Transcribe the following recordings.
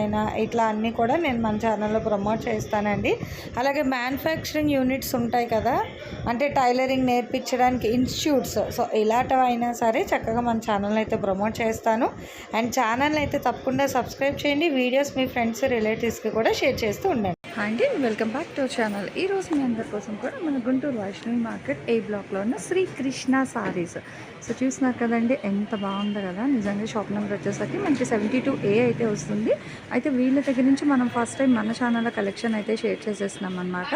అయినా ఇట్లా అన్నీ కూడా నేను మన ఛానల్లో ప్రమోట్ చేస్తానండి. అలాగే మ్యానుఫ్యాక్చరింగ్ యూనిట్స్ ఉంటాయి కదా అంటే టైలరింగ్ నేర్పించడానికి ఇన్స్టిట్యూట్స్ సో ఇలాంటివి అయినా సరే చక్కగా మన ఛానల్ అయితే ప్రమోట్ చేస్తాను. అండ్ ఛానల్ అయితే తప్పకుండా సబ్స్క్రైబ్ చేయండి. వీడియోస్ మీ ఫ్రెండ్స్ రిలేటివ్స్కి కూడా షేర్ చేస్తూ ఉండండి. అండి వెల్కమ్ బ్యాక్ టు ఛానల్ ఈ రోజు మీ అందరి కోసం కూడా మన గుంటూరు వైష్ణవి మార్కెట్ ఏ బ్లాక్లో ఉన్న శ్రీకృష్ణ సారీస్ సో చూసినారు కదండి ఎంత బాగుందో కదా. నిజంగా షాప్ నెంబర్ వచ్చేసరికి మనకి సెవెంటీ టూ ఏ అయితే వస్తుంది. అయితే వీళ్ళ దగ్గర నుంచి మనం ఫస్ట్ టైం మన ఛానల్లో కలెక్షన్ అయితే షేర్ చేసేస్తున్నాం అనమాట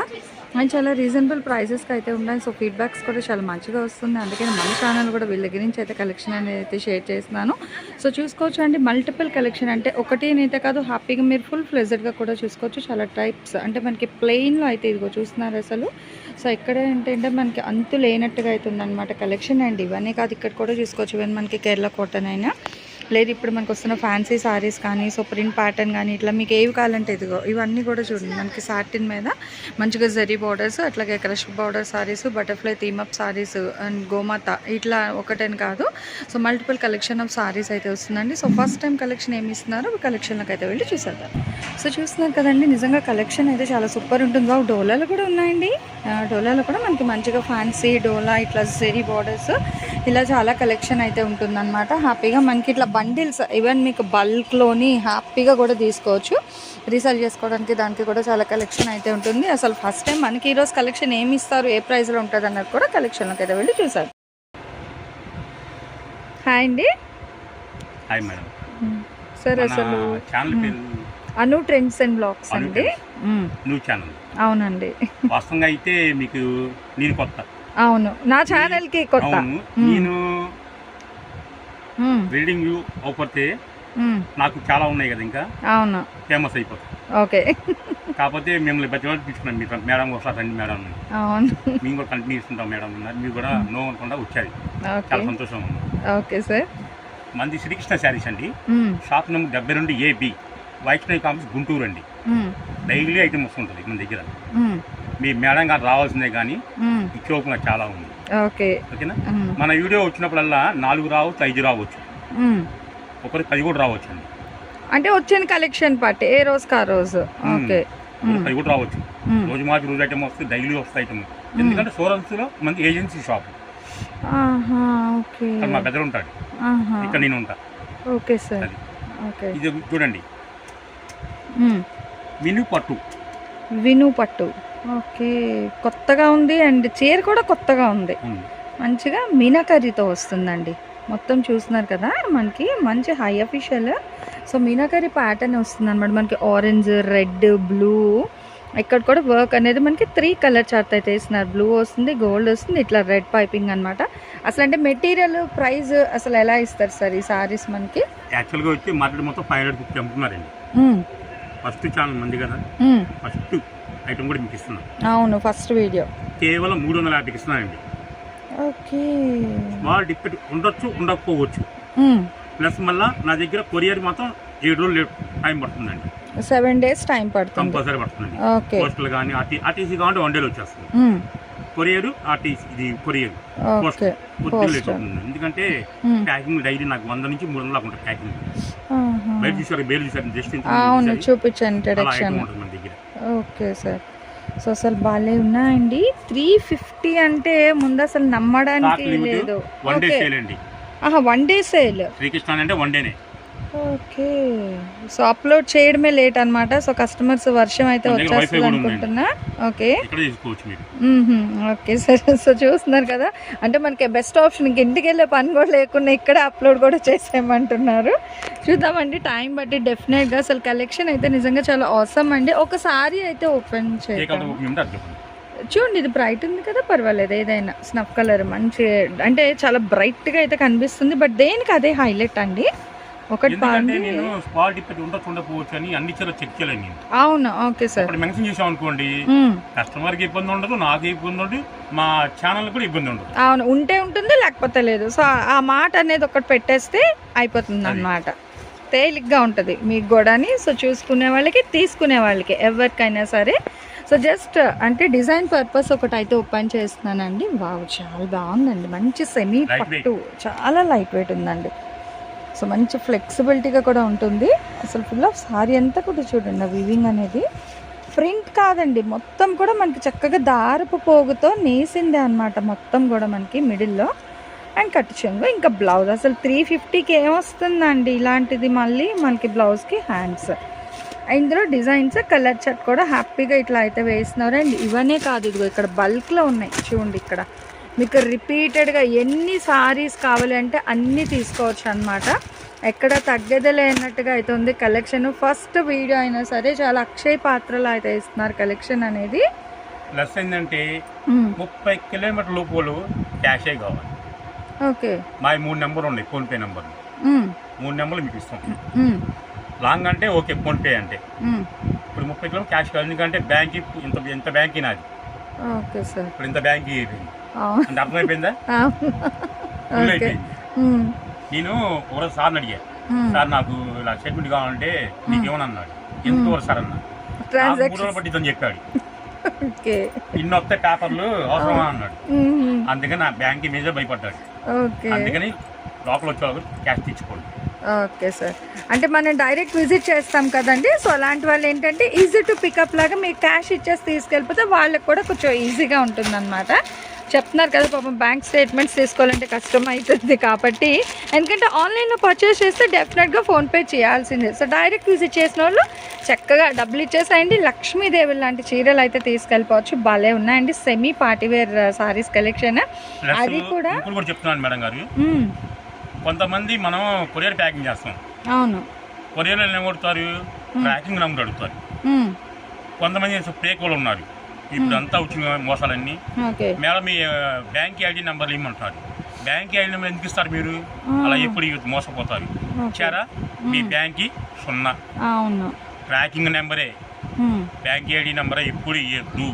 అండ్ చాలా రీజనబుల్ ప్రైసెస్కి అయితే ఉన్నాయి. సో ఫీడ్బ్యాక్స్ కూడా చాలా మంచిగా వస్తుంది. అందుకని మన ఛానల్ కూడా వీళ్ళ దగ్గర నుంచి అయితే కలెక్షన్ అనేది అయితే షేర్ చేస్తున్నాను. సో చూసుకోవచ్చు అండి మల్టిపుల్ కలెక్షన్ అంటే ఒకటి అయితే కాదు హ్యాపీగా మీరు ఫుల్ ఫ్లెజర్గా కూడా చూసుకోవచ్చు. చాలా టైప్స్ అంటే మనకి ప్లెయిన్లో అయితే ఇదిగో చూస్తున్నారు అసలు. సో ఎక్కడ ఏంటంటే మనకి అంతు లేనట్టుగా అయితే ఉందన్నమాట కలెక్షన్ అండి ఇవన్నీ కాదు ఇక్కడ కూడా చూసుకోవచ్చు. ఇవన్నీ మనకి కేరళ కాటన్ అయినా. లేదు ఇప్పుడు మనకు వస్తున్న ఫ్యాన్సీ సారీస్ కానీ సో ప్రింట్ ప్యాటర్న్ కానీ ఇట్లా మీకు ఏవి కావాలంటే ఇదిగో ఇవన్నీ కూడా చూడండి. మనకి సాటిన్ మీద మంచిగా జరీ బార్డర్స్ అట్లాగే క్రష్ బార్డర్ సారీస్ బటర్ఫ్లై థీమప్ సారీస్ అండ్ గోమాత ఇట్లా ఒకటని కాదు. So multiple collection of saris అయితే వస్తుందండి. సో ఫస్ట్ టైం కలెక్షన్ ఏమి ఇస్తున్నారో కలెక్షన్లోకి అయితే వెళ్ళి చూసేద్దాం. సో చూస్తున్నారు కదండి నిజంగా కలెక్షన్ అయితే చాలా సూపర్ ఉంటుంది. బాబు డోలాలు కూడా ఉన్నాయండి. డోలాలో కూడా మనకి మంచిగా ఫ్యాన్సీ డోలా ఇట్లా జెరీ బార్డర్స్ ఇలా చాలా కలెక్షన్ అయితే ఉంటుందన్నమాట. హ్యాపీగా మనకి ఇట్లా బండిల్స్ ఈవెన్ మీకు బల్క్లోని హ్యాపీగా కూడా తీసుకోవచ్చు. రీసేల్ చేసుకోవడానికి దానికి కూడా చాలా కలెక్షన్ అయితే ఉంటుంది. అసలు ఫస్ట్ టైం మనకి ఈరోజు కలెక్షన్ ఏమి ఇస్తారు ఏ ప్రైస్లో ఉంటుంది అన్నది కూడా కలెక్షన్లోకి అయితే వెళ్ళి చూసారు హాయ్ అండి. హాయ్ మేడం సార్ అసలు ఛానల్ పేరు అను ట్రెండ్స్ అండ్. బ్లాగ్స్ అండి. న్యూ ఛానల్ అవునండి. వాస్తవంగా అయితే మీకు నేను కొత్త. అవును. నా ఛానల్కి కొత్త. అవును. నేను అవుతే మ్మ్. నాకు చాలా ఉన్నాయి కదా ఇంకా. అవును. ఫేమస్ అయిపోతాయి. ఓకే. కాకపోతే మిమ్మల్ని ప్రతి వాళ్ళు తీసుకున్నాం మీరు మేడం ఒకసారి రండి మేడం. అవును. మేము కూడా కంటిన్యూ ఇస్తుంటాం మేడం అన్నారు. మీరు కూడా నో అనుకుండా వచ్చారు. చాలా సంతోషం ఉంది. Okay sir. మంది శ్రీకృష్ణ శారీస్ అండి. షాప్ నెంబర్ డెబ్బై రెండు ఏబి వైష్ణవి కాంప్లెక్స్ గుంటూరు అండి. డైలీ ఐటమ్ వస్తుంటుంది మన దగ్గర. మీ మేడం గారు రావాల్సిందే కానీ నాకు చాలా ఉంది. ఓకే. ఓకేనా. మన వీడియో వచ్చినప్పుడల్లా నాలుగు రావచ్చు ఐదు రావచ్చు. ఒకరికి పది కూడా రావచ్చు అండి అంటే వచ్చిన కలెక్షన్ పట్టి ఏ రోజుకి ఆ రోజు? ఓకే. పది కూడా రావచ్చు. రోజు మార్చి రోజు ఐటమ్ వస్తుంది డైలీ వస్తాయి ఐటమ్ ఎందుకంటే సోరన్స్లో మంది ఏజెన్సీ షాప్. మా పెద్దలు ఉంటాడు. ఇక్కడ నేను ఉంటా. Okay sir. ఇది చూడండి. మిను పట్టు. విను పట్టు. ఓకే. కొత్తగా ఉంది అండ్ చీర కూడా కొత్తగా ఉంది. మంచిగా మీనాకర్రీతో వస్తుందండి. మొత్తం చూస్తున్నారు కదా మనకి మంచి high official so meenakari pattern వస్తుంది అనమాట మనకి ఆరెంజ్ రెడ్ బ్లూ ఇక్కడ కూడా వర్క్ అనేది మనకి త్రీ కలర్ చార్ట్ అయితే వేస్తున్నారు. బ్లూ వస్తుంది గోల్డ్ వస్తుంది ఇట్లా రెడ్ పైపింగ్ అనమాట అసలు అంటే మెటీరియల్ ప్రైస్ అసలు ఎలా ఇస్తారు సార్ ఈ సారీస్ మనకి? యాక్చువల్గా వచ్చి మార్కెట్ మొత్తం ఫైవ్ హండ్రెడ్ ఫిఫ్టీ అమ్ముతున్నారండి. మ్మ్. ఫస్ట్ ఛానల్ మంది కదా. ఫస్ట్ ఐటమ్ కూడా మీకు ఇస్తున్నాం అవును ఫస్ట్ వీడియో. కేవలం మూడు వందల యాభైకి ఇస్తున్నానండి ఓకే. వాళ్ళు టికెట్ ఉండొచ్చు ఉండకపోవచ్చు. ప్లస్ మళ్ళీ నా దగ్గర కొరియర్ మాత్రం ఏడు రోజులు టైం పడుతుందండి. సెవెన్ డేస్ టైం పడుతుంది. కంపల్సరీ పడుతుందండి. ఓకే. పోస్టల్ కానీ ఆర్టీ ఆర్టీసీ కావాలంటే వన్ డేలో వచ్చేస్తుంది. కొరియర్ ఆర్టీసీ ఇది కొరియర్. ఎందుకంటే. ప్యాకింగ్ డైలీ నాకు వంద నుంచి మూడు వందల ఉంటుంది ప్యాకింగ్. బయట చూసారు బయట చూసారు జస్ట్ అవును. చూపించాను ఇంట్రడక్షన్ మన దగ్గర. Okay sir. సో అసలు బాగాలే ఉన్నాయండి. త్రీ ఫిఫ్టీ అంటే ముందు అసలు నమ్మడానికి లేదు. వన్ డే సేల్ అండి. వన్ డే సేల్ శ్రీకృష్ణ అంటే వన్ డేనే ఓకే. సో అప్లోడ్ చేయడమే లేట్ అన్నమాట. సో కస్టమర్స్ వర్షం అయితే వచ్చేస్తుంది అనుకుంటున్నా ఓకే. ఓకే. సార్ సో చూస్తున్నారు కదా. అంటే మనకి బెస్ట్ ఆప్షన్ ఇంక ఇంటికి వెళ్ళే పని కూడా లేకుండా ఇక్కడే అప్లోడ్ కూడా చేసేయమంటున్నారు. చూద్దామండి టైం బట్టి డెఫినెట్గా అసలు కలెక్షన్ అయితే నిజంగా చాలా అవసరం అండి. ఒకసారి అయితే ఓపెన్ చెప్పండి చూడండి ఇది బ్రైట్ ఉంది కదా పర్వాలేదు ఏదైనా స్నఫ్ కలర్ మంచి అంటే చాలా బ్రైట్గా అయితే కనిపిస్తుంది బట్ దేనికి అదే హైలైట్ అండి? ఒకటి ఎందుకంటే నేను క్వాలిటీ పెట్టి ఉండొచ్చు ఉండకపోవచ్చు అని అన్ని చీరలు చెక్ చేయలేను నేను. అవును? Okay sir. ఇప్పుడు మెన్షన్ చేసాం అనుకోండి. మ్మ్. కస్టమర్కి ఇబ్బంది ఉండదు నాకు ఇబ్బంది ఉండదు మా ఛానల్ కూడా ఇబ్బంది ఉండదు. అవును ఉంటే ఉంటుంది లేకపోతే లేదు. సో ఆ మాట అనేది ఒకటి పెట్టేస్తే అయిపోతుంది అన్నమాట తేలిగ్గా ఉంటుంది మీకు కూడాని. సో చూసుకునే వాళ్ళకి తీసుకునే వాళ్ళకి ఎవరికైనా సరే. సో జస్ట్ అంటే డిజైన్ పర్పస్ ఒకటి అయితే ఓపెన్ చేస్తున్నానండి. వావ్ చాలా బాగుందండి. మంచి సెమీ. పట్టు. చాలా లైట్ వెయిట్ ఉందండి. సో మంచి ఫ్లెక్సిబిలిటీగా కూడా ఉంటుంది. అసలు ఫుల్ ఆఫ్ సారీ అంతా కూడా చూడండి వివింగ్ అనేది. ప్రింట్ కాదండి మొత్తం కూడా మనకి చక్కగా దారపు పోగుతో నేసిందే అన్నమాట మొత్తం కూడా మనకి మిడిల్లో అండ్ కట్ చెంగు ఇంకా బ్లౌజ్ అసలు త్రీ ఫిఫ్టీకి ఏమొస్తుందండి ఇలాంటిది మళ్ళీ మనకి బ్లౌజ్కి హ్యాండ్స్ ఇందులో డిజైన్స్ కలర్ షర్ట్ కూడా హ్యాపీగా ఇట్లా అయితే వేస్తున్నారు అండ్ ఇవన్నీ కాదు ఇదిగో ఇక్కడ బల్క్లో ఉన్నాయి. చూడండి ఇక్కడ. మీకు రిపీటెడ్గా ఎన్ని సారీస్ కావాలి అంటే అన్నీ తీసుకోవచ్చు అనమాట ఎక్కడ తగ్గేదే లేనట్టుగా అయితే ఉంది కలెక్షన్ ఫస్ట్ వీడియో అయినా సరే చాలా అక్షయ పాత్రలు అయితే ఇస్తున్నారు కలెక్షన్ అనేది ప్లస్ ఏంటంటే. ముప్పై కిలోమీటర్ లోపలు క్యాషే కావాలి ఓకే మా మూడు నెంబర్ ఉన్నాయి ఫోన్పే నెంబర్. మూడు నెంబర్లు మీకు ఇస్తాం. లాంగ్ అంటే ఓకే ఫోన్పే అంటే. ఇప్పుడు ముప్పై కిలో క్యాష్ కావాలి ఎందుకంటే బ్యాంక్ ఇంత ఇంత బ్యాంక్ నాది ఓకే సార్ ఇప్పుడు ఇంత బ్యాంక్ అయిపోయింది. అంటే అర్థమైపోయిందా. నేను ఒక సార్ని అడిగా. మ్మ్. సార్ నాకు ఇలా స్టేట్మెంట్ కావాలంటే నీకు ఏమని అన్నాడు ఎందుకు సార్? అన్న. నాకు మూడు ట్రాన్సాక్షన్ రోజులు పట్టిద్దని చెప్పాడు. ఇన్ని వస్తే పేపర్లు అవసరమా? అన్నాడు. అందుకని నా బ్యాంక్ మీదే భయపడ్డాడు. ఓకే. అందుకని లోపల వచ్చే వాళ్ళు క్యాష్ తెచ్చుకోండి. Okay sir. అంటే మనం డైరెక్ట్ విజిట్ చేస్తాం కదండి. సో అలాంటి వాళ్ళు ఏంటంటే ఈజీ టు పికప్ లాగా మీరు క్యాష్ ఇచ్చేసి తీసుకెళ్ళిపోతే వాళ్ళకి కూడా కొంచెం ఈజీగా ఉంటుందన్నమాట. చెప్తున్నారు కదా పాపం బ్యాంక్ స్టేట్మెంట్స్ తీసుకోవాలంటే కష్టం అవుతుంది కాబట్టి. ఎందుకంటే ఆన్లైన్లో పర్చేస్ చేస్తే డెఫినెట్గా ఫోన్పే చేయాల్సిందే. సో డైరెక్ట్ విజిట్ చేసిన వాళ్ళు చక్కగా డబ్బులు ఇచ్చేసేయండి. లక్ష్మీదేవి లాంటి చీరలు అయితే తీసుకెళ్ళిపోవచ్చు. భలే ఉన్నాయండి. సెమీ పార్టీవేర్ సారీస్ కలెక్షన్ అది కూడా చెప్తున్నాను మేడం గారు. కొంతమంది మనం కొరియర్ ప్యాకింగ్ చేస్తాం. అవును. కొరియర్లో ఏం కొడతారు ట్రాకింగ్ నెంబర్ అడుగుతారు. కొంతమంది వాళ్ళు ఉన్నారు. ఇప్పుడు అంతా వచ్చిన మోసాలన్నీ. మేడం మీ బ్యాంక్ ఐడి నెంబర్లు ఇమ్మంటారు బ్యాంక్ ఐడి నెంబర్ ఎందుకు ఇస్తారు మీరు? అలా ఎప్పుడు మోసపోతారు. ఇచ్చారా? మీ బ్యాంక్కి సున్నా. ట్రాకింగ్ నెంబరే. బ్యాంక్ ఐడి నెంబరే ఎప్పుడు ఇవ్వద్దు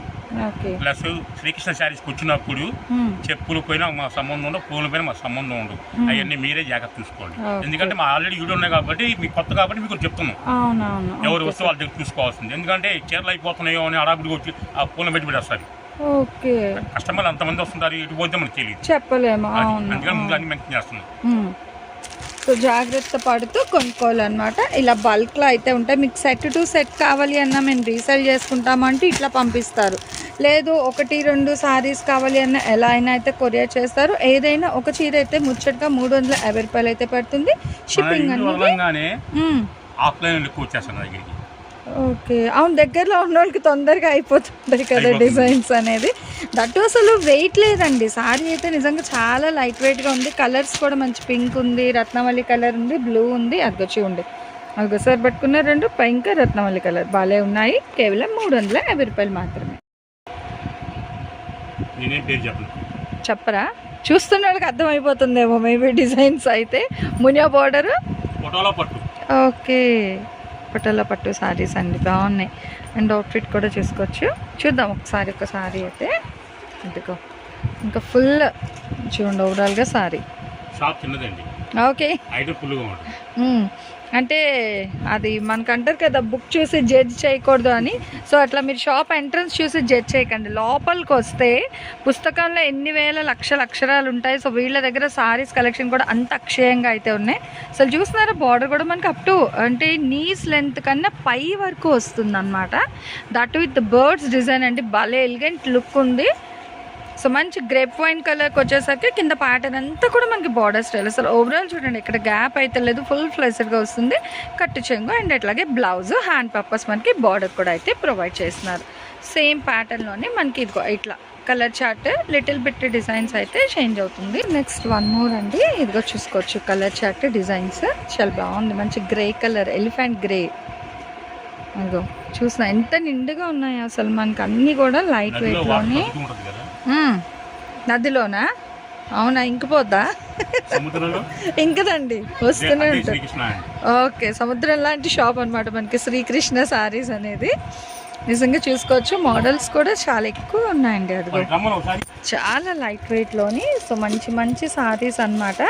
ప్లస్ శ్రీకృష్ణ శారీస్కి వచ్చినప్పుడు మ్మ్. చెప్పులు పోయినా మా సంబంధం ఉండదు ఫోన్ల పైన మా సంబంధం ఉండదు. అవన్నీ మీరే జాగ్రత్త చూసుకోండి. ఎందుకంటే మా ఆల్రెడీ వీడియో ఉన్నాయి కాబట్టి మీకు కొత్త కాబట్టి మీకు చెప్తున్నాం. ఎవరు వస్తే వాళ్ళ దగ్గర చూసుకోవాల్సింది. ఎందుకంటే చీరలు అయిపోతున్నాయో అని అడాబుడికి వచ్చి ఆ ఫోన్లో పెట్టి పెట్టేస్తారు. ఓకే కస్టమర్లు అంతమంది వస్తుంటారు ఇటు పోతే మనకు తెలియదు. చెప్పలేము. అందుకని ముందు అన్ని మెన్షన్ చేస్తున్నాం. సో జాగ్రత్త పడుతూ కొనుక్కోవాలన్నమాట. ఇలా బల్క్లో అయితే ఉంటాయి. మీకు సెట్ టు సెట్ కావాలి అన్నా మేము రీసేల్ చేసుకుంటామంటే ఇట్లా పంపిస్తారు. లేదు ఒకటి రెండు సారీస్ కావాలి అన్న ఎలా అయినా అయితే కొరియర్ చేస్తారు. ఏదైనా ఒక చీర అయితే ముచ్చటగా మూడు వందల యాభై రూపాయలు అయితే పడుతుంది. షిప్పింగ్ అనేది ఓకే. అవును దగ్గరలో ఉన్న వాళ్ళకి తొందరగా అయిపోతుంటాయి కదా అయిపోతుంది. డిజైన్స్ అనేది. దట్టు అసలు వెయిట్ లేదండి. సారీ అయితే నిజంగా చాలా లైట్ వెయిట్గా ఉంది. కలర్స్ కూడా మంచి పింక్ ఉంది రత్నవల్లి కలర్ ఉంది బ్లూ ఉంది అదిగొచ్చి ఉంది. ఒకసారి పట్టుకున్న రెండు పింక్ రత్నవల్లి కలర్ బాగాలే ఉన్నాయి. కేవలం మూడు వందల యాభై రూపాయలు మాత్రమే. నేనేం పేరు చెప్పను. చెప్పరా? చూస్తున్న వాళ్ళకి అర్థమైపోతుందేమో మేబీ డిజైన్స్ అయితే. మునియా బార్డరు పట్టు. ఓకే. పటోలా పట్టు సారీస్ అండి బాగున్నాయి. అండ్ అవుట్ఫిట్ కూడా చూసుకోవచ్చు. చూద్దాం ఒకసారి ఒక సారీ అయితే. ఇదిగో. ఇంకా ఫుల్ చూడండి ఓవరాల్గా సారీ. షాప్ చిన్నదండి. ఓకే. ఐటమ్ ఫుల్గా ఉంటుంది. అంటే అది మనకు అంటారు కదా బుక్ చూసి జడ్జ్ చేయకూడదు అని. సో అట్లా మీరు షాప్ ఎంట్రన్స్ చూసి జడ్జ్ చేయకండి. లోపలికి వస్తే పుస్తకంలో ఎన్ని వేల లక్షల అక్షరాలు ఉంటాయి. సో వీళ్ళ దగ్గర సారీస్ కలెక్షన్ కూడా అంత అక్షయంగా అయితే ఉన్నాయి. అసలు చూస్తున్నారా బార్డర్ కూడా మనకి అప్ టు అంటే నీస్ లెంత్ కన్నా పై వరకు వస్తుంది అనమాట దట్ విత్ బర్డ్స్ డిజైన్ అండి భలే ఎలిగెంట్ లుక్ ఉంది. సో మంచి గ్రేప్ వైన్ కలర్కి వచ్చేసరికి కింద ప్యాటర్న్ అంతా కూడా మనకి బార్డర్ స్టైల్ అసలు ఓవరాల్ చూడండి ఇక్కడ గ్యాప్ అయితే లేదు. ఫుల్ ఫ్లెస్డ్గా వస్తుంది. కట్టు చెంగు అండ్ అట్లాగే బ్లౌజ్ హ్యాండ్ పర్పస్ మనకి బార్డర్ కూడా అయితే ప్రొవైడ్ చేస్తున్నారు. సేమ్ ప్యాటర్న్లోనే మనకి ఇదిగో ఇట్లా colour chart little bit designs అయితే చేంజ్ అవుతుంది. నెక్స్ట్ వన్ మోర్ అండి. ఇదిగో చూసుకోవచ్చు కలర్ చార్ట్ డిజైన్స్ చాలా బాగుంది. మంచి గ్రే కలర్ ఎలిఫెంట్ గ్రే అదిగో చూసిన ఎంత నిండుగా ఉన్నాయి అసలు. మనకి అన్నీ కూడా లైట్ వెయిట్లోనే నదిలోనా? అవునా ఇంకిపోద్దా? ఇంకదండి వస్తూనే ఉంటుంది ఓకే సముద్రం లాంటి షాప్ అన్నమాట మనకి శ్రీకృష్ణ సారీస్ అనేది. నిజంగా చూసుకోవచ్చు మోడల్స్ కూడా చాలా ఎక్కువ ఉన్నాయండి అది చాలా లైట్ వెయిట్లోని సో మంచి మంచి సారీస్ అన్నమాట.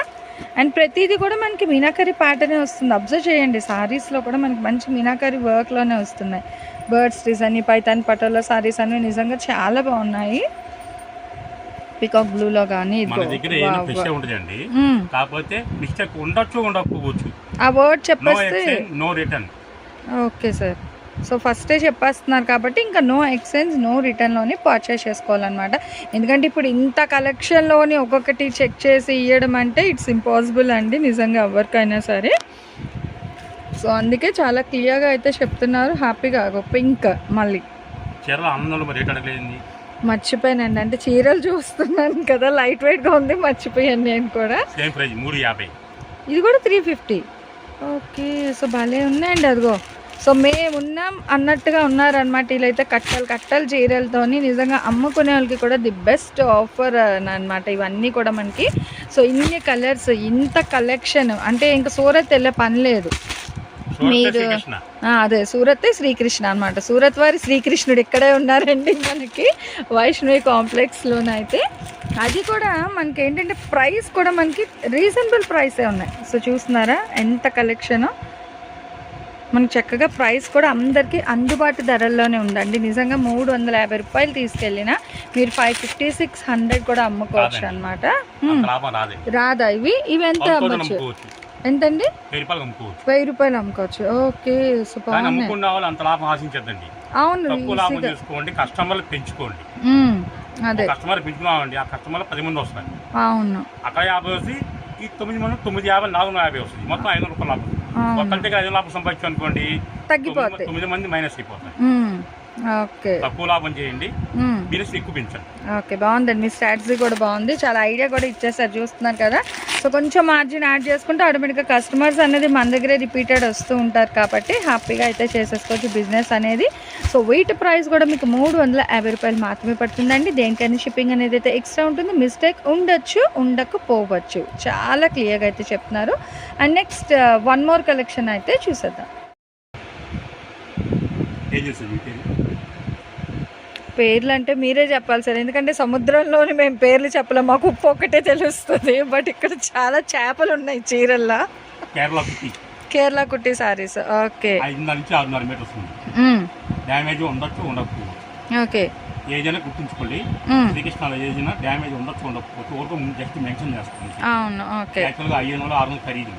అండ్ ప్రతిదీ కూడా మనకి మీనాకరి ప్యాటర్నే వస్తుంది. అబ్జర్వ్ చేయండి సారీస్లో కూడా మనకి మంచి మీనాకరి వర్క్లోనే వస్తున్నాయి. బర్డ్స్ డిజైన్ పైతాన్ పటోలా సారీస్ అనేవి నిజంగా చాలా బాగున్నాయి. పికాక్ బ్లూలో కానీ మన దగ్గర ఏమైనా ఫ్రెష్ ఉంటుందండి. కాకపోతే మిస్టేక్ ఉండొచ్చు ఉండకపోవచ్చు. ఆ వర్డ్ చెప్పేస్తే no return okay sir. So ఫస్టే చెప్పేస్తున్నారు కాబట్టి ఇంకా నో ఎక్స్చేంజ్ నో రిటర్న్లోని పర్చేస్ చేసుకోవాలన్నమాట. ఎందుకంటే ఇప్పుడు ఇంత కలెక్షన్లోని ఒక్కొక్కటి చెక్ చేసి ఇవ్వడం అంటే ఇట్స్ ఇంపాసిబుల్ అండి నిజంగా ఎవరికైనా సరే. సో అందుకే చాలా క్లియర్గా అయితే చెప్తున్నారు. హ్యాపీగా పింక్ మళ్ళీ. చీరల ఆనందంలో మరి రేట్ అడగలేదండి. మర్చిపోయానండి. అంటే చీరలు చూస్తున్నాను కదా లైట్ వెయిట్గా ఉంది మర్చిపోయాను నేను కూడా. సేమ్ ప్రైస్ మూడు యాభై. ఇది కూడా త్రీ ఫిఫ్టీ ఓకే సో భలే ఉన్నాయండి అదిగో. సో మేము ఉన్నాం అన్నట్టుగా ఉన్నారనమాట వీళ్ళైతే కట్టలు కట్టలు చీరలతోని. నిజంగా అమ్ముకునే వాళ్ళకి కూడా ది బెస్ట్ ఆఫర్ అన్నమాట ఇవన్నీ కూడా మనకి. సో ఇన్ని కలర్స్ ఇంత కలెక్షన్ అంటే ఇంకా సూరత్ వెళ్ళే పని లేదు. మీరు- అదే సూరత్ శ్రీకృష్ణ అనమాట సూరత్ వారి శ్రీకృష్ణుడు ఇక్కడే ఉన్నారండి మనకి? వైష్ణవి కాంప్లెక్స్లోనైతే. అది కూడా మనకి ఏంటంటే ప్రైస్ కూడా మనకి రీజనబుల్ ప్రైసే ఉన్నాయి. సో చూస్తున్నారా? ఎంత కలెక్షను? మనకి చక్కగా ప్రైస్ కూడా అందరికీ అందుబాటు ధరల్లోనే ఉందండి. నిజంగా మూడు వందల యాభై రూపాయలు తీసుకెళ్ళినా మీరు ఫైవ్ ఫిఫ్టీ సిక్స్ హండ్రెడ్ కూడా అమ్ముకోవచ్చు. అనమాట రాదే. ఇవి? ఇవి ఎంత అమ్మచ్చు? ఎంతండి? వెయ్యి రూపాయలు అమ్ముకోవచ్చు. ఓకే సో కానీ బాగున్నాయి అమ్ముకున్న వాళ్ళు అంత లాభం ఆశించద్దండి. అవును తక్కువ లాభం చేసుకోండి కస్టమర్లు పెంచుకోండి. అదే. కస్టమర్ పెంచుకున్నామండి ఆ కస్టమర్లు పది మంది వస్తారు అవును. అక్కడ యాభై వస్తుంది ఈ తొమ్మిది మంది తొమ్మిది యాభై నాలుగు యాభై వస్తుంది. మొత్తం ఐదు రూపాయలు లాభం. అవును. ఒక్కరికి ఐదు లాభం సంపాదించు అనుకోండి తొమ్మిది- మంది మైనస్ అయిపోతాయి. తక్కువ లాభం చేయండి. బిజినెస్ ఎక్కువ పెంచండి. ఓకే బాగుందండి. మీ స్ట్రాటజీ కూడా బాగుంది. చాలా ఐడియా కూడా ఇచ్చేసారు చూస్తున్నారు కదా. సో కొంచెం మార్జిన్ యాడ్ చేసుకుంటే ఆటోమేటిక్గా కస్టమర్స్ అనేది మన దగ్గరే రిపీటెడ్ వస్తూ ఉంటారు కాబట్టి హ్యాపీగా అయితే చేసేసుకోవచ్చు బిజినెస్ అనేది. సో వెయిట్ ప్రైస్ కూడా మీకు మూడు వందల యాభై రూపాయలు మాత్రమే పడుతుందండి. దేనికైనా షిప్పింగ్ అనేది అయితే ఎక్స్ట్రా ఉంటుంది. మిస్టేక్ ఉండొచ్చు ఉండకపోవచ్చు. చాలా క్లియర్గా అయితే చెప్తున్నారు. And next one more collection అయితే చూసేద్దాం. ఏం చేస్తుంది పేర్లు అంటే మీరే చెప్పాలి సార్. ఎందుకంటే సముద్రంలోని మేము పేర్లు చెప్పలేం. మాకు ఉప్పు ఒకటే తెలుస్తుంది. బట్ ఇక్కడ చాలా చేపలు ఉన్నాయి చీరల్లో. కేరళ కుట్టి. కేరళ కుట్టి సారీస్. ఓకే. ఐదున్నర నుంచి ఆరున్నర మీటర్ వస్తుంది. డ్యామేజ్ ఉండొచ్చు ఉండకపోవచ్చు. ఓకే. ఏదైనా గుర్తుంచుకోండి. మ్మ్. శ్రీకృష్ణలో ఏదైనా డ్యామేజ్ ఉండొచ్చు ఉండకపోతే ఊరికి జస్ట్ మెన్షన్ చేస్తుంది అవును ఓకే. యాక్చువల్గా ఐదు వందలు ఆరు వందలు ఖరీదు.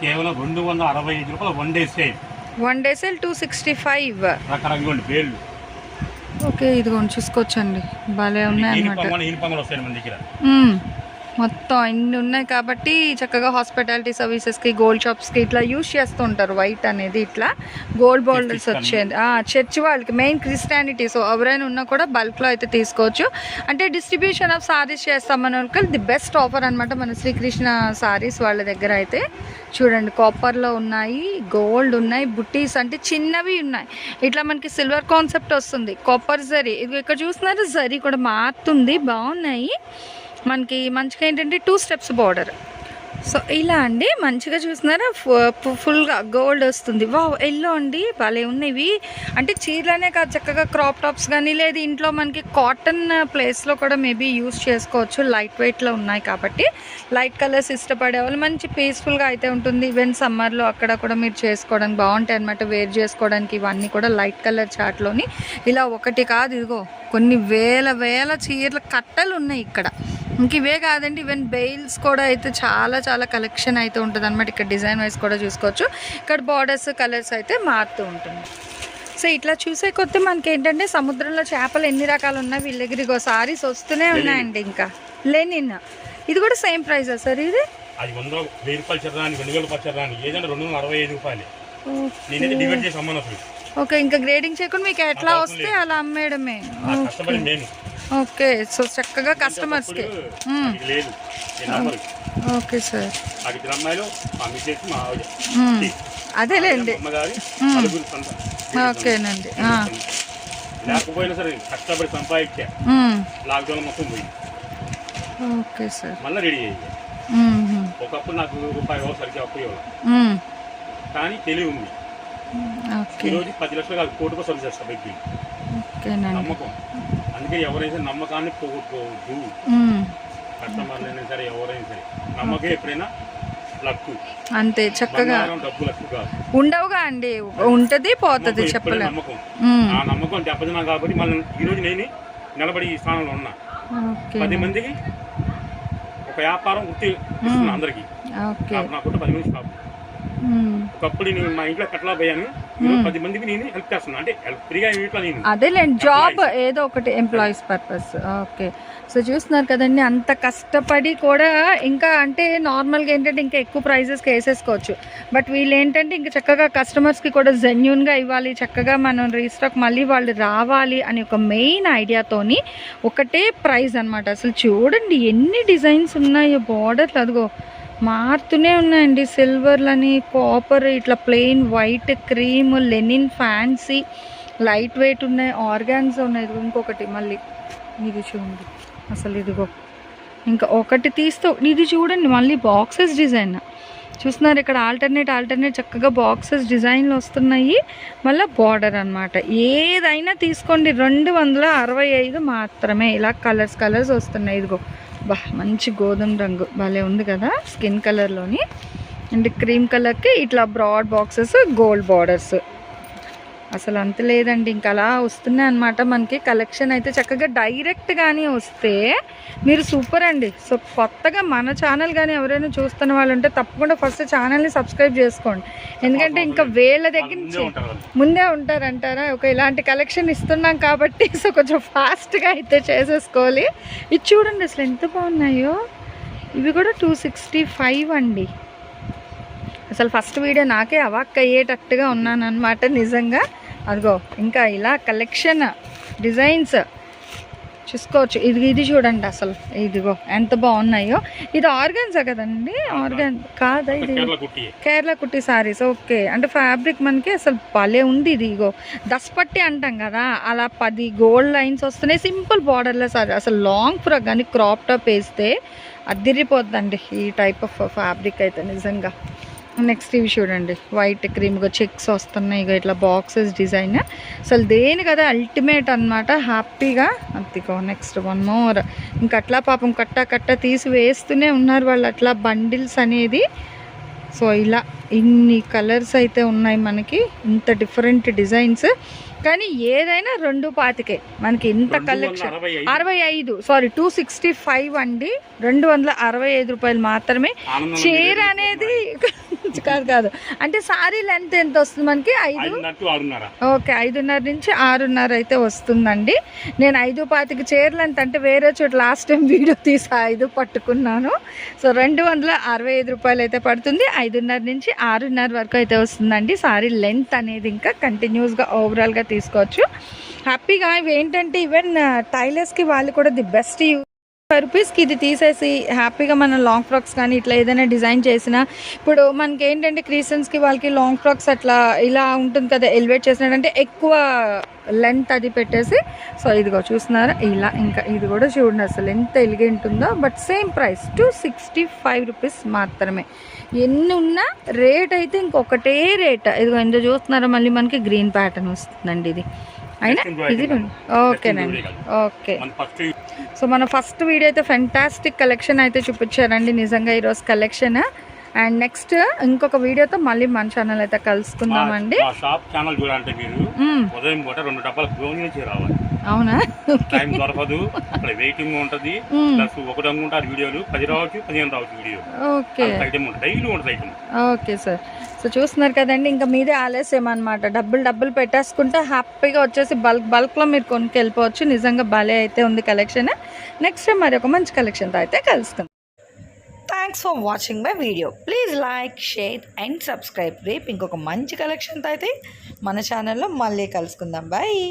కేవలం రెండు వందల అరవై ఐదు రూపాయలు one day sale. One day sale two sixty five. రకరకాల వేళ్ళు ఓకే ఇదిగోండి చూసుకోవచ్చండి. భలే ఉన్నాయి మొత్తం ఇన్ని ఉన్నాయి కాబట్టి చక్కగా హాస్పిటాలిటీ సర్వీసెస్కి గోల్డ్ షాప్స్కి ఇట్లా యూస్ చేస్తూ ఉంటారు వైట్ అనేది ఇట్లా. గోల్డ్ బోల్డర్స్ వచ్చేది. చర్చ్ వాళ్ళకి. మెయిన్ క్రిస్టియానిటీ సో ఎవరైనా ఉన్నా కూడా బల్క్లో అయితే తీసుకోవచ్చు. అంటే డిస్ట్రిబ్యూషన్ ఆఫ్ సారీస్ చేస్తాం మన వాళ్ళకి ది బెస్ట్ ఆఫర్ అనమాట మన శ్రీకృష్ణ సారీస్ వాళ్ళ దగ్గర అయితే. చూడండి కాపర్లో ఉన్నాయి గోల్డ్ ఉన్నాయి బుట్టీస్ అంటే చిన్నవి ఉన్నాయి. ఇట్లా మనకి సిల్వర్ కాన్సెప్ట్ వస్తుంది. కాపర్ జరీ ఇది ఇక్కడ చూస్తున్నారు జరీ కూడా మారుతుంది. బాగున్నాయి. మనకి మంచిగా ఏంటంటే టూ స్టెప్స్ బార్డర్ సో ఇలా అండి మంచిగా చూస్తున్నారా? ఫు- ఫుల్గా గోల్డ్ వస్తుంది. వా ఎల్లో అండి. భలే ఉన్నాయి అంటే చీరలనే కాదు చక్కగా క్రాప్ టాప్స్ కానీ లేదు ఇంట్లో మనకి కాటన్ ప్లేస్లో కూడా మేబీ యూస్ చేసుకోవచ్చు. లైట్ వెయిట్లో ఉన్నాయి కాబట్టి. లైట్ కలర్స్ ఇష్టపడే వాళ్ళు మంచి పీస్ఫుల్గా అయితే ఉంటుంది. ఈవెన్ సమ్మర్లో అక్కడ కూడా మీరు చేసుకోవడానికి బాగుంటాయి అనమాట వేర్ చేసుకోవడానికి ఇవన్నీ కూడా లైట్ కలర్ చాట్లోని ఇలా ఒకటి కాదు ఇదిగో. కొన్ని వేల వేల చీరల కట్టలు ఉన్నాయి ఇక్కడ. ఇంక ఇవే కాదండి ఈవెన్ బెయిల్స్ కూడా అయితే చాలా చాలా కలెక్షన్ అయితే ఉంటుంది అనమాట ఇక్కడ డిజైన్ వైజ్ కూడా చూసుకోవచ్చు. ఇక్కడ బార్డర్స్ కలర్స్ అయితే మారుతూ ఉంటుంది. సో ఇట్లా చూసే కొద్దీ మనకి ఏంటంటే సముద్రంలో చేపలు ఎన్ని రకాలు ఉన్నాయి వీళ్ళ దగ్గర ఇగో సారీస్ వస్తూనే ఉన్నాయండి ఇంకా. లెనిన్. ఇది కూడా సేమ్ ప్రైసా సార్ ఇది? అది వంద వెయ్యి రూపాయలు చదరాని రెండు వేల రూపాయలు చదరాని ఏదైనా రెండు వందల అరవై ఐదు రూపాయలు. నేనైతే డివైడ్ చేసి అమ్మను అసలు. ఓకే ఇంకా గ్రేడింగ్ చేయకుండా మీకు ఎట్లా వస్తే అలా అమ్మేయడమే. ఓకే సో చక్కగా కస్టమర్స్కి లేదు ఓకే సార్. అదేలేండి ఓకేనండి. లేకపోయినా సరే కష్టపడి సంపాదించా. లాక్డౌన్ మొత్తం ఓకే సార్. మళ్ళీ రెడీ అయ్యి. ఒకప్పుడు నాకు రూపాయి సరికి అప్పు ఇవ్వాలి. మ్మ్. కానీ తెలివి ఉంది. ఈరోజు పది లక్షలు కాదు కోటి కోసం చేస్తా బైక్ ఓకేనండి. నమ్మకం. అందుకే ఎవరైనా నమ్మకాన్ని పోగొట్టుకోవద్దు. కస్టమర్లైనా సరే ఎవరైనా సరే. నమ్మకం ఎప్పుడైనా లక్కు. అంతే చక్కగా. డబ్బు లక్కు కాదు. ఉండవుగా అండి. ఉంటది పోతుంది నమ్మకం ఎప్పుడైనా చెప్పలేం. నమ్మకం. మ్మ్. ఆ నమ్మకం దెబ్బతిన్నా కాబట్టి మళ్ళీ ఈరోజు నేను నిలబడి ఈ స్థానంలో ఉన్నా. పది మందికి ఒక వ్యాపారం గుర్తి అందరికి. నాకు పది మంది షాప్. ఒకప్పుడు నేను మా ఇంట్లో కట్లా పోయాను. పది మందికి నేను హెల్ప్ చేస్తున్నా. అంటే హెల్ప్ ఫ్రీగా ఇంట్లో నేను. అదేలేండి జాబ్ ఏదో ఒకటి ఎంప్లాయీస్ పర్పస్ ఓకే. సో చూస్తున్నారు కదండి అంత కష్టపడి కూడా ఇంకా అంటే నార్మల్గా ఏంటంటే ఇంకా ఎక్కువ ప్రైజెస్కి వేసేసుకోవచ్చు. బట్ వీళ్ళు ఏంటంటే ఇంకా చక్కగా కస్టమర్స్కి కూడా జెన్యున్గా ఇవ్వాలి చక్కగా మనం రీస్టాక్ మళ్ళీ వాళ్ళు రావాలి అని ఒక మెయిన్ ఐడియాతోని ఒకటే ప్రైస్ అన్నమాట. అసలు చూడండి ఎన్ని డిజైన్స్ ఉన్నాయో బార్డర్లు అదిగో. మారుతూనే ఉన్నాయండి. సిల్వర్లని కాపర్ ఇట్లా plain white cream linen fancy light weight ఉన్నాయి. ఆర్గాన్స్ ఉన్నాయి. ఇంకొకటి మళ్ళీ. ఇది చూడండి. అసలు ఇదిగో. ఇంకా ఒకటి తీస్తే ఇది చూడండి. మళ్ళీ బాక్సెస్ డిజైన్ చూస్తున్నారు ఇక్కడ ఆల్టర్నేట్ ఆల్టర్నేట్ చక్కగా బాక్సెస్ డిజైన్లు వస్తున్నాయి. మళ్ళీ బార్డర్ అన్నమాట. ఏదైనా తీసుకోండి. రెండు వందల అరవై ఐదు మాత్రమే. ఇలా కలర్స్ కలర్స్ వస్తున్నాయి. ఇదిగో. బా మంచి గోధుమ రంగు. భలే ఉంది కదా స్కిన్ కలర్లోని. అండ్ క్రీమ్ కలర్కి ఇట్లా బ్రాడ్ బాక్సెస్ గోల్డ్ బార్డర్స్. అసలు అంత లేదండి ఇంకా అలా వస్తున్నాయి అనమాట మనకి. కలెక్షన్ అయితే చక్కగా డైరెక్ట్ కానీ వస్తే మీరు సూపర్ అండి. సో కొత్తగా మన ఛానల్ కానీ ఎవరైనా చూస్తున్న వాళ్ళు ఉంటే తప్పకుండా ఫస్ట్ ఛానల్ని సబ్స్క్రైబ్ చేసుకోండి. ఎందుకంటే ఇంకా వేళ్ళ దగ్గర ముందే నుంచి. ముందే ఉంటారంటారా? ఒక ఇలాంటి కలెక్షన్ ఇస్తున్నాం కాబట్టి సో కొంచెం ఫాస్ట్గా అయితే చేసేసుకోవాలి. ఇది చూడండి అసలు ఎంత బాగున్నాయో. ఇవి కూడా టూ సిక్స్టీ ఫైవ్ అండి. అసలు ఫస్ట్ వీడియో నాకే అవాక్ అయ్యేటట్టుగా ఉన్నాను అనమాట నిజంగా. అదిగో ఇంకా ఇలా కలెక్షన్ డిజైన్స్ చూసుకోవచ్చు. ఇది ఇది చూడండి అసలు. ఇదిగో ఎంత బాగున్నాయో. ఇది ఆర్గన్సా కదండి? ఆర్గన్ కాదా ఇది? కేరళ కుట్టి సారీస్ ఓకే. అంటే ఫ్యాబ్రిక్ మనకి అసలు భలే ఉంది ఇది ఇగో దస్పట్టి అంటాం కదా అలా పది గోల్డ్ లైన్స్ వస్తున్నాయి. సింపుల్ బార్డర్లో సారీ అసలు లాంగ్ ఫ్రాక్ కానీ క్రాప్ టాప్ వేస్తే అదిరిపోద్దండి ఈ టైప్ ఆఫ్ ఫ్యాబ్రిక్ అయితే నిజంగా. నెక్స్ట్ ఇవి చూడండి. వైట్ క్రీమ్గా చెక్స్ వస్తున్నాయి ఇక ఇట్లా బాక్సెస్ డిజైన్ అసలు దేని కదా అల్టిమేట్ అన్నమాట. హ్యాపీగా అంతికో నెక్స్ట్ వన్ మోర్ ఇంక అట్లా పాపం కట్ట కట్ట తీసి వేస్తూనే ఉన్నారు వాళ్ళు. అట్లా బండిల్స్ అనేది. సో ఇలా ఇన్ని కలర్స్ అయితే ఉన్నాయి మనకి. ఇంత డిఫరెంట్ డిజైన్స్ కానీ ఏదైనా రెండు పాతికే. మనకి ఇంత కలెక్షన్ అరవై ఐదు. సారీ టూ సిక్స్టీ ఫైవ్ అండి. రెండు వందల అరవై ఐదు రూపాయలు మాత్రమే. చీర. అనేది కాదు కాదు అంటే సారీ లెంత్ ఎంత వస్తుంది మనకి? ఐదు? ఓకే ఐదున్నర నుంచి ఆరున్నర అయితే వస్తుందండి. నేను ఐదు పాతికి చీరలు ఎంత అంటే వేరే చోట లాస్ట్ టైం వీడియో తీసి ఐదు పట్టుకున్నాను. సో రెండు వందల అరవై ఐదు రూపాయలు అయితే పడుతుంది. ఐదున్నర నుంచి ఆరున్నర వరకు అయితే వస్తుందండి. సారీ లెంత్ అనేది ఇంకా కంటిన్యూస్గా ఓవరాల్గా తీసుకోవచ్చు. హ్యాపీగా ఇవి ఏంటంటే ఈవెన్ టైలర్స్కి వాళ్ళు కూడా ది బెస్ట్ రూపీస్కి ఇది తీసేసి హ్యాపీగా మనం లాంగ్ ఫ్రాక్స్ కానీ ఇట్లా ఏదైనా డిజైన్ చేసినా ఇప్పుడు మనకి ఏంటంటే క్రిస్టియన్స్కి వాళ్ళకి లాంగ్ ఫ్రాక్స్ అట్లా ఇలా ఉంటుంది కదా ఎలివేట్ చేసినట్టు ఎక్కువ లెంత్ అది పెట్టేసి సో ఇదిగో చూస్తున్నారా ఇలా ఇంకా ఇది కూడా చూడండి అసలు ఎంత ఎలిగెంట్ ఉందో but same price two sixty five rupees మాత్రమే. ఎన్ని ఉన్నా రేట్ అయితే ఇంకొకటే రేట్ ఇదిగో ఎందుకు చూస్తున్నారా మళ్ళీ మనకి గ్రీన్ ప్యాటర్న్ వస్తుందండి ఇది. అయినా ఇది. ఓకేనండి ఓకే సో మన ఫస్ట్ వీడియో అయితే ఫెంటాస్టిక్ కలెక్షన్ అయితే చూపించారండి. నిజంగా ఈరోజు కలెక్షన్ అండ్ నెక్స్ట్ ఇంకొక వీడియోతో మళ్ళీ మన ఛానల్ అయితే కలుసుకుందామండి. షాప్ ఛానల్ చూడాలంటే మీరు మ్మ్. ఉదయం పూట రెండు డబ్బాలు గోని నుంచి రావాలి. అవునా? టైం దొరకదు. అక్కడ వెయిటింగ్ ఉంటది. ప్లస్ ఒకటి ఉంటారు వీడియోలు పది రావచ్చు పదిహేను రావచ్చు వీడియో ఓకే ఐటమ్ ఉంటుంది. డైలీ ఉంటుంది ఐటమ్ ఓకే సార్ సో చూస్తున్నారు కదండి ఇంకా మీదే ఆలస్యం అనమాట డబ్బులు డబ్బులు పెట్టేసుకుంటే హ్యాపీగా వచ్చేసి బల్క్ బల్క్లో మీరు కొనుక్కి వెళ్ళిపోవచ్చు నిజంగా భలే అయితే ఉంది కలెక్షన్. నెక్స్ట్ మరి ఒక మంచి కలెక్షన్తో అయితే కలుసుకుందాం. Thanks for watching my video please like share and subscribe రేపు ఇంకొక మంచి కలెక్షన్తో అయితే మన ఛానల్లో మళ్ళీ కలుసుకుందాం. బాయ్